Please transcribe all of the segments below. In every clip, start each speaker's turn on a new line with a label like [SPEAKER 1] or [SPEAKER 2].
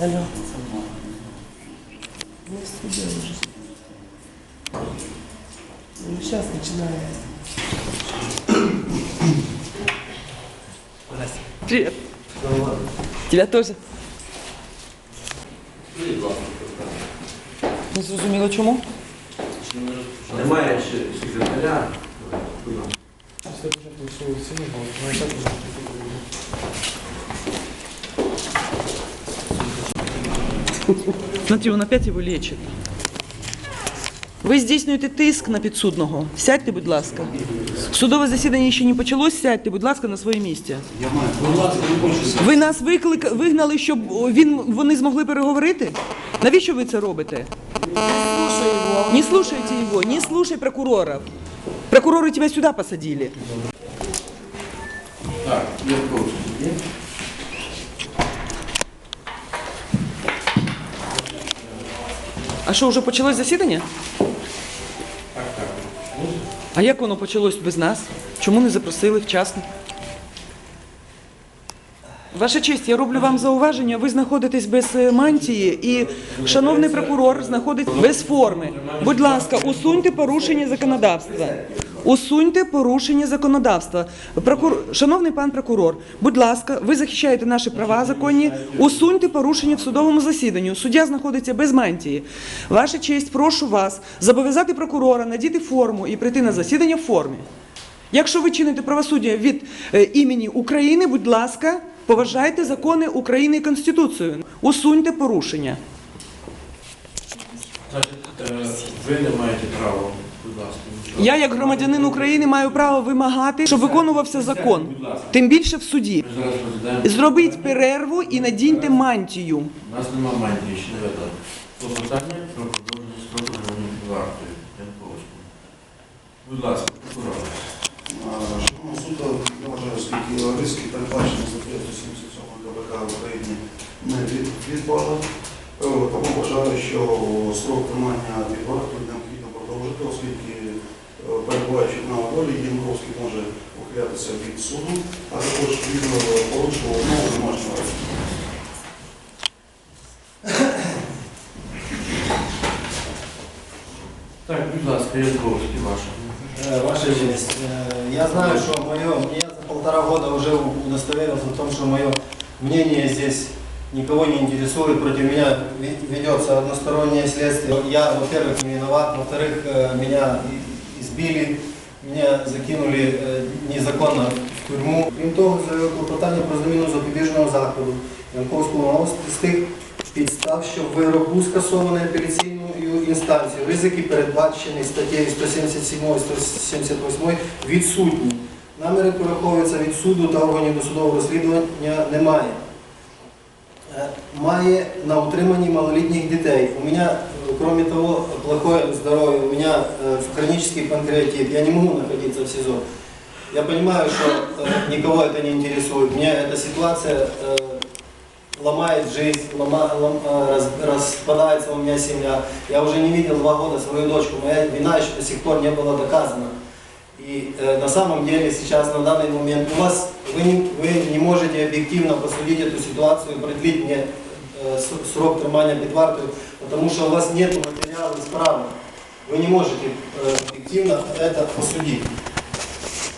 [SPEAKER 1] Алло. Ну, студия уже. Ну, сейчас начинаем.
[SPEAKER 2] Привет. Тебя тоже. Не зрозуміло чому?
[SPEAKER 3] Немає ще секретаря.
[SPEAKER 2] Смотри, он опять его лечит. Ви здійснюєте тиск на підсудного. Сядьте, будь ласка. Судове засідання ще не почалось. Сядьте, будь ласка, на своє місце. Ви нас виклик... вигнали, щоб він... вони змогли переговорити? Навіщо ви це робите? Не слушайте его, не слушай прокуроров. Прокуроры тебя сюда посадили.
[SPEAKER 3] Так, я прошу.
[SPEAKER 2] А що, вже почалось засідання? А як воно почалось без нас? Чому не запросили вчасно? Ваша честь, я роблю вам зауваження. Ви знаходитесь без е, мантії, і шановний прокурор знаходиться без форми. Будь ласка, усуньте порушення законодавства. Усуньте порушення законодавства. Прокур... Шановний пан прокурор, будь ласка, ви захищаєте наші права законні. Усуньте порушення в судовому засіданні. Суддя знаходиться без мантії. Ваша честь, прошу вас зобов'язати прокурора надіти форму і прийти на засідання в формі. Якщо ви чините правосуддя від е, імені України, будь ласка, поважайте закони України і Конституцію. Усуньте порушення.
[SPEAKER 3] Е, ви не маєте права.
[SPEAKER 2] Я, як громадянин України, маю право вимагати, щоб виконувався закон. Тим більше в суді. Зробіть перерву і надіньте мантію.
[SPEAKER 3] У нас нема мантії, ще не видали. Клопотання про продовження строку під вартою. Будь ласка, прокурор.
[SPEAKER 4] Шановного суду, я вважаю, оскільки риски передбачені статтею 177 КПК в Україні не від- відпали, е, тому вважаю, що срок тримання під вартою необхідно продовжити, оскільки перебуваючи на волі, Янковський може ухилятися від суду, а також він е, порушував умови домашнього арешту.
[SPEAKER 3] Так, будь ласка, Янковський ваша.
[SPEAKER 5] Э, Ваша честь, э, я знаю, что мое, я за полтора года уже удостоверился в том, что мое мнение здесь никого не интересует, против меня ве- ведется одностороннее следствие. Я, во-первых, не виноват, во-вторых, э, меня и- избили, меня закинули э, незаконно в тюрму. Крім того, за клопотання про заміну запобіжного заходу Янковського мало з тих підстав, що вирок був скасований апеляційною інстанцією. Ризики, передбачені статтею 177 178 відсутні. Наміри пораховуються від суду та органів досудового розслідування немає. Е, Має на утриманні малолітніх дітей. У меня, э, кроме того, плохое здоровье, у меня э, хронический панкреатит, я не могу находиться в СИЗО. Я понимаю, что э, никого это не интересует. Меня эта ситуация э, ломает жизнь, лома- лом- э, раз- распадается у меня семья. Я уже не видел два года свою дочку. Моя вина еще до сих пор не была доказана. И э, на самом деле сейчас, на данный момент, у вас, вы вы не можете объективно посудить эту ситуацию и продлить мне срок тримания под вартою, потому что у вас нет материала справы. Вы не можете э, объективно это посудить.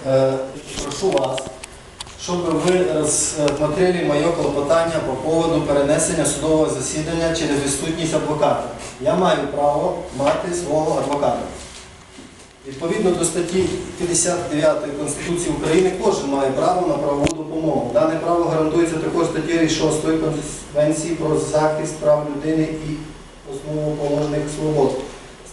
[SPEAKER 5] Э, прошу вас, щоб ви розсмотрели моє клопотання по поводу перенесення судового засідання через відсутність адвоката. Я маю право мати свого адвоката. Відповідно до статті 59 Конституції України кожен має право на правову допомогу. Дане право гарантується також статтею 6 Конвенції про захист прав людини і основоположних свобод.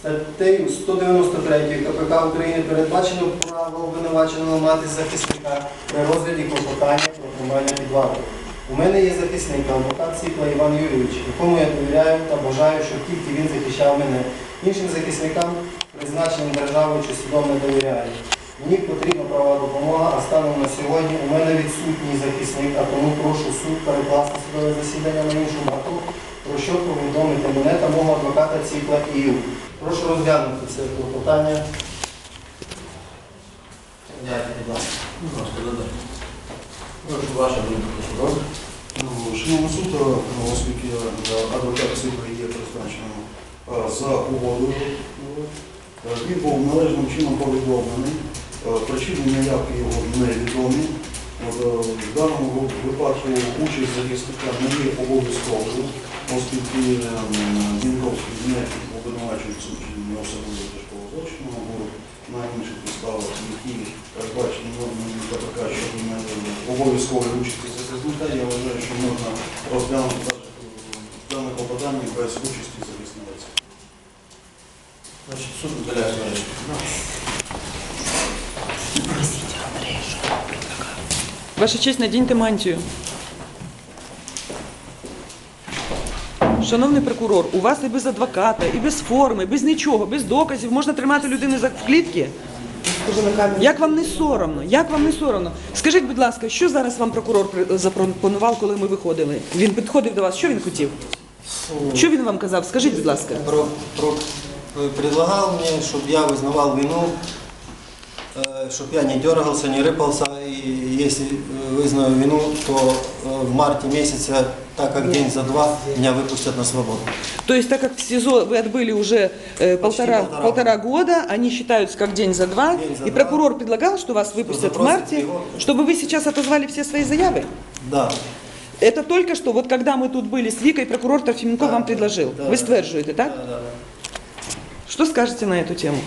[SPEAKER 5] Статтею 193 КПК України передбачено право обвинуваченого мати захисника при розгляді клопотання про тримання під. У мене є захисник, адвокат Сіпла Іван Юрійович, якому я довіряю та бажаю, щоб тільки він захищав мене. Іншим захисникам, призначеним державою чи судом не довіряю. Мені потрібна права допомога, а станом на сьогодні у мене відсутній захисник, а тому прошу суд перекласти судове засідання на іншу дату, про що повідомити мене та мого адвоката Ціпла Ію. Прошу розглянути це клопотання. Дайте, будь ласка.
[SPEAKER 3] Будь ласка, додайте. Прошу ваша думка.
[SPEAKER 4] Ну, Верховного суду, оскільки е, адвокат Цифри є призначеним е, за угодою, е, він був належним чином повідомлений, е, причини неявки його невідомі. Е, В даному випадку участь захисника не є обов'язковою, оскільки е, Дніпровський не обвинувачується вчиненні особливо тяжкого злочину або на інших підставах, які передбачені нормами КПК щодо не обов'язкової участі захисника, я вважаю, що можна розглянути дане попадання без участі захисника.
[SPEAKER 3] Значить, суд мережу.
[SPEAKER 2] Ваша честь, надіньте мантію. Шановний прокурор, у вас і без адвоката, і без форми, без нічого, без доказів можна тримати людину за- в клітці?
[SPEAKER 1] Камеру.
[SPEAKER 2] Як вам не соромно? Як вам не соромно? Скажіть, будь ласка, що зараз вам прокурор запропонував, коли ми виходили? Він підходив до вас. Що він хотів? Що він вам казав? Скажіть, будь ласка.
[SPEAKER 5] Про, про, предлагал мне, чтобы я вызнавал вину, чтобы я не дергался, не рыпался, и если вызнаю вину, то в марте месяце, так как день за два, меня выпустят на свободу.
[SPEAKER 2] То есть, так как в СИЗО вы отбыли уже э, полтора,
[SPEAKER 5] полтора
[SPEAKER 2] полтора года, они считаются как день за два,
[SPEAKER 5] День за
[SPEAKER 2] и
[SPEAKER 5] два.
[SPEAKER 2] прокурор предлагал, что вас выпустят в марте,
[SPEAKER 5] его.
[SPEAKER 2] чтобы вы сейчас отозвали все свои заявы?
[SPEAKER 5] Да.
[SPEAKER 2] Это только что, вот когда мы тут были с Викой, прокурор Трофименко
[SPEAKER 5] Да,
[SPEAKER 2] вам предложил.
[SPEAKER 5] да,
[SPEAKER 2] Вы
[SPEAKER 5] да.
[SPEAKER 2] стверджуете, так?
[SPEAKER 5] Да, да, да.
[SPEAKER 2] Что скажете на эту тему?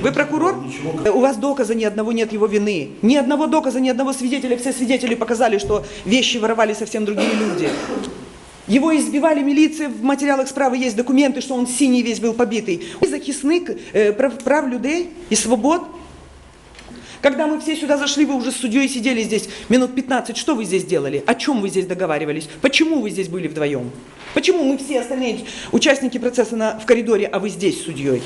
[SPEAKER 2] Вы прокурор? У вас доказа ни одного нет его вины. Ни одного доказа, ни одного свидетеля. Все свидетели показали, что вещи воровали совсем другие люди. Его избивали милиция, в материалах справи есть документы, что он синий весь был побитый. Ви захисник е, прав, прав людей и свобод. Когда мы все сюда зашли, вы уже с судьей сидели здесь минут 15. Что вы здесь делали? О чем вы здесь договаривались? Почему вы здесь были вдвоем? Почему мы все остальные участники процесса на, в коридоре, а вы здесь с судьей?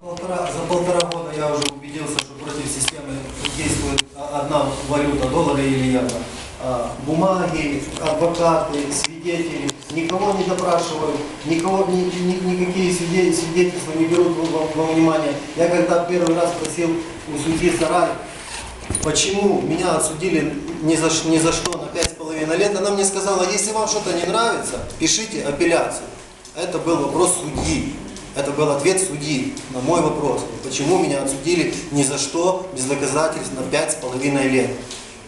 [SPEAKER 5] За полтора, года я уже убедился, что против системы действует одна валюта, доллары или евро. А, Бумаги, адвокаты, свидетели, никого не допрашивают, никого, ни- ни- никакие свиде- свидетельства не берут во, во внимание. Я когда первый раз просил у судьи Сарай, почему меня отсудили ни за, ни за что на пять с половиной лет, она мне сказала, если вам что-то не нравится, пишите апелляцию. Это был вопрос судьи. Это был ответ судьи на мой вопрос. Почему меня отсудили ни за что, без доказательств на пять с половиной лет.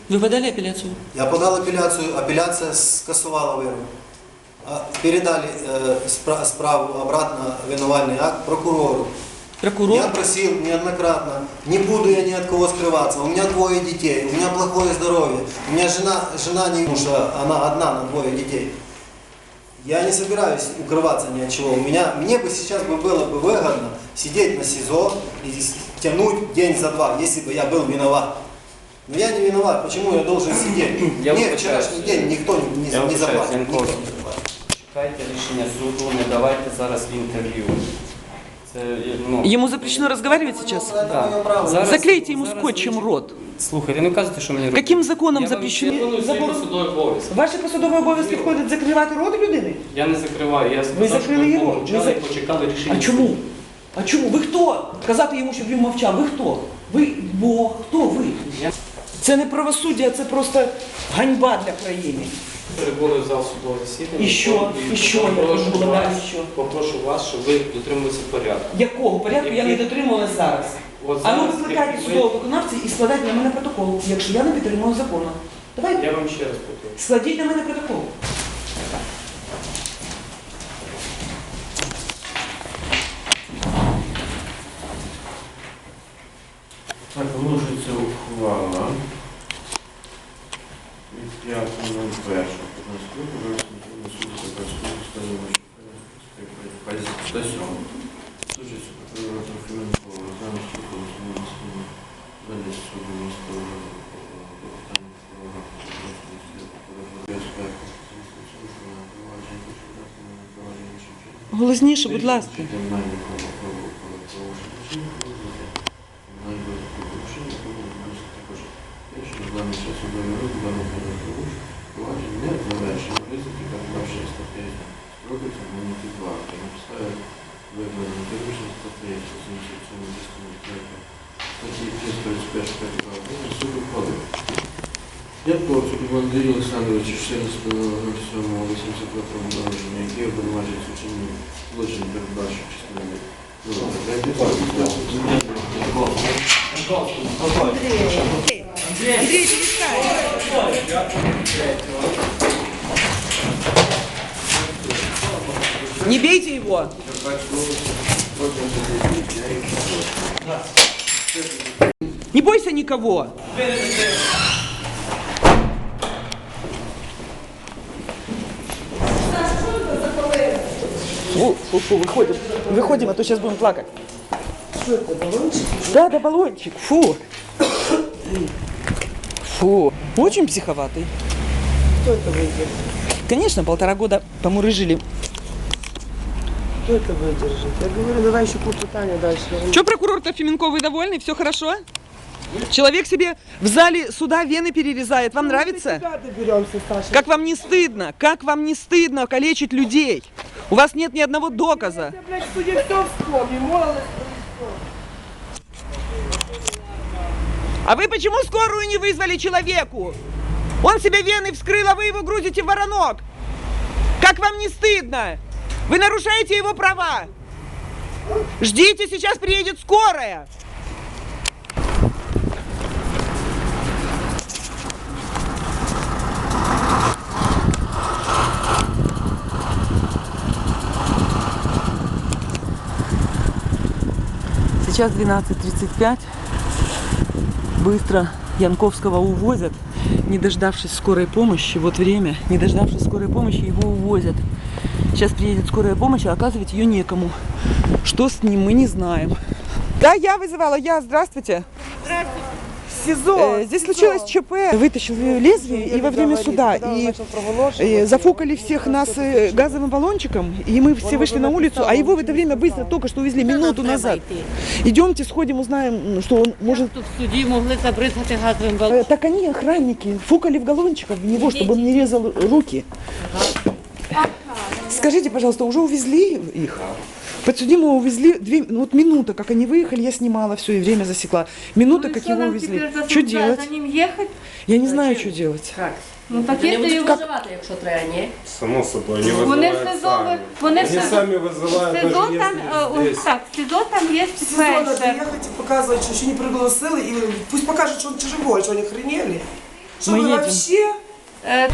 [SPEAKER 2] Вы подали апелляцию?
[SPEAKER 5] Я подал апелляцию, апелляция скасувала вирок. А, Передали спра- справу обратно винувальный акт прокурору.
[SPEAKER 2] Прокурор?
[SPEAKER 5] Я просил неоднократно, не буду я ни от кого скрываться, у меня двое детей, у меня плохое здоровье, у меня жена, жена не мужа, она одна на двое детей. Я не собираюсь укрываться ни от чего. У меня, мне бы сейчас бы было бы выгодно сидеть на СИЗО и тянуть день за два, если бы я был виноват. Но я не виноват, почему я должен сидеть?
[SPEAKER 6] Я
[SPEAKER 5] Мне вчерашний день никто не, не, не заплатит.
[SPEAKER 6] Чекайте рішення суду, не давайте зараз інтерв'ю. Це ну
[SPEAKER 2] Ему запрещено разговаривать сейчас?
[SPEAKER 5] Право.
[SPEAKER 6] Зараз-
[SPEAKER 2] Заклейте ему
[SPEAKER 6] зараз
[SPEAKER 2] скотчем рот.
[SPEAKER 6] Слухайте, не вказуйте, що мені робити.
[SPEAKER 2] Каким законом
[SPEAKER 6] я
[SPEAKER 2] запрещено?
[SPEAKER 6] виконую
[SPEAKER 2] Закон-
[SPEAKER 6] посадові.
[SPEAKER 2] Ваші посадові обов'язки входять закривати рот людини?
[SPEAKER 6] Я не закриваю, я сказав,
[SPEAKER 2] закрили
[SPEAKER 6] що ви
[SPEAKER 2] його?
[SPEAKER 6] помовчали
[SPEAKER 2] Ви
[SPEAKER 6] і
[SPEAKER 2] за-
[SPEAKER 6] почекали рішення.
[SPEAKER 2] А чому? А чому? Ви хто? Казати йому, щоб він мовчав. Ви хто? Ви Бог. Хто ви?
[SPEAKER 6] Я
[SPEAKER 2] Це не правосуддя, це просто ганьба для країни.
[SPEAKER 6] Перебули в зал судового засідання.
[SPEAKER 2] І що? І що?
[SPEAKER 6] Попрошу
[SPEAKER 2] була
[SPEAKER 6] вас,
[SPEAKER 2] що?
[SPEAKER 6] попрошу вас, щоб ви дотримувалися порядку.
[SPEAKER 2] Якого порядку я не
[SPEAKER 6] Який?
[SPEAKER 2] дотримувалась зараз?
[SPEAKER 6] От
[SPEAKER 2] А ну
[SPEAKER 6] зараз,
[SPEAKER 2] викликайте
[SPEAKER 6] як ви-
[SPEAKER 2] судового виконавця і складайте на мене протокол, якщо я не підтримую закону. Давайте,
[SPEAKER 6] Я вам ще раз повторю.
[SPEAKER 2] складіть на мене протокол.
[SPEAKER 3] Так, виношується ухвала стаття 101 Голосніше, будь ласка. Від 5.01. Верховного суду Закарського ставлення Стасьон. Служиться прокурора Трофименкова, замість Чехова, Далі суду міста
[SPEAKER 2] Голосніше, будь ласка.
[SPEAKER 3] статті 331 КПК України суд ухвалив. Янковцю Андрію Олександровичу 14.07.82 року народження, який обвинувачується у вчиненні злочин, передбачив частинами
[SPEAKER 2] Не бейте его. Не бойся никого. Фу, фу, фу, выходим. Выходим, а то сейчас будем плакать.
[SPEAKER 1] Что это, баллончик?
[SPEAKER 2] Да, да, баллончик. Фу. Фу. Очень психоватый.
[SPEAKER 1] Кто это выдержит?
[SPEAKER 2] Конечно, полтора года помурыжили.
[SPEAKER 1] Кто это выдержит? Я говорю, давай еще попытание дальше.
[SPEAKER 2] Че, прокурор-то Фименко, вы довольны? Все хорошо? Человек себе в зале суда вены перерезает. Вам нравится?
[SPEAKER 1] Доберемся, Саша?
[SPEAKER 2] Как вам не стыдно? Как вам не стыдно калечить людей? У вас нет ни одного доказа.
[SPEAKER 1] Я, блядь, в суде все вспомню, молодость.
[SPEAKER 2] А вы почему скорую не вызвали человеку? Он себе вены вскрыл, а вы его грузите в воронок. Как вам не стыдно? Вы нарушаете его права. Ждите, сейчас приедет скорая. Сейчас 12.35. Быстро Янковского увозят, не дождавшись скорой помощи. Вот время, не дождавшись скорой помощи, его увозят. Сейчас приедет скорая помощь, а оказывать ее некому. Что с ним, мы не знаем. Да, я вызывала, я, здравствуйте.
[SPEAKER 1] Здравствуйте. СИЗО.
[SPEAKER 2] Э, здесь случилось ЧП. Вытащил лезвие и во время суда. И э,
[SPEAKER 1] его,
[SPEAKER 2] зафукали всех нас э, газовым баллончиком, и мы все вышли на улицу, а его в это время быстро только что увезли, минуту назад. Идемте, сходим, узнаем, что он может...
[SPEAKER 7] Тут в суді могли забризгати газовим
[SPEAKER 2] Э,
[SPEAKER 7] балоном.
[SPEAKER 2] Так они, охранники, фукали в галлончиков в него, чтобы он не резал руки. Скажите, пожалуйста, уже увезли их? Подсудимого увезли, две, ну вот минута, как они выехали, я снимала все и время засекла. Минута,
[SPEAKER 7] Ну
[SPEAKER 2] как его увезли. Что делать?
[SPEAKER 7] За ним ехать?
[SPEAKER 2] Я не знаю, что делать.
[SPEAKER 7] Ну
[SPEAKER 8] Не
[SPEAKER 7] таке
[SPEAKER 8] будуть
[SPEAKER 7] його...
[SPEAKER 8] виживати, якщо треба, ні?
[SPEAKER 9] Само собой, не
[SPEAKER 7] Вони в
[SPEAKER 9] вызывают
[SPEAKER 7] СИЗО,
[SPEAKER 9] сами.
[SPEAKER 7] вони в
[SPEAKER 9] Они
[SPEAKER 7] СИЗО,
[SPEAKER 9] сами вызывают,
[SPEAKER 7] СИЗО там,
[SPEAKER 9] если
[SPEAKER 7] е, ось
[SPEAKER 9] здесь.
[SPEAKER 7] так, СИЗО там є
[SPEAKER 1] СИЗО надо ехать и показывать, что еще не пригласили, и пусть покажут, что он живой, что они охренели. Что
[SPEAKER 2] Мы
[SPEAKER 1] вы
[SPEAKER 2] едем.
[SPEAKER 1] вообще...
[SPEAKER 7] Е,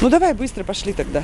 [SPEAKER 2] Ну давай быстро пошли тогда.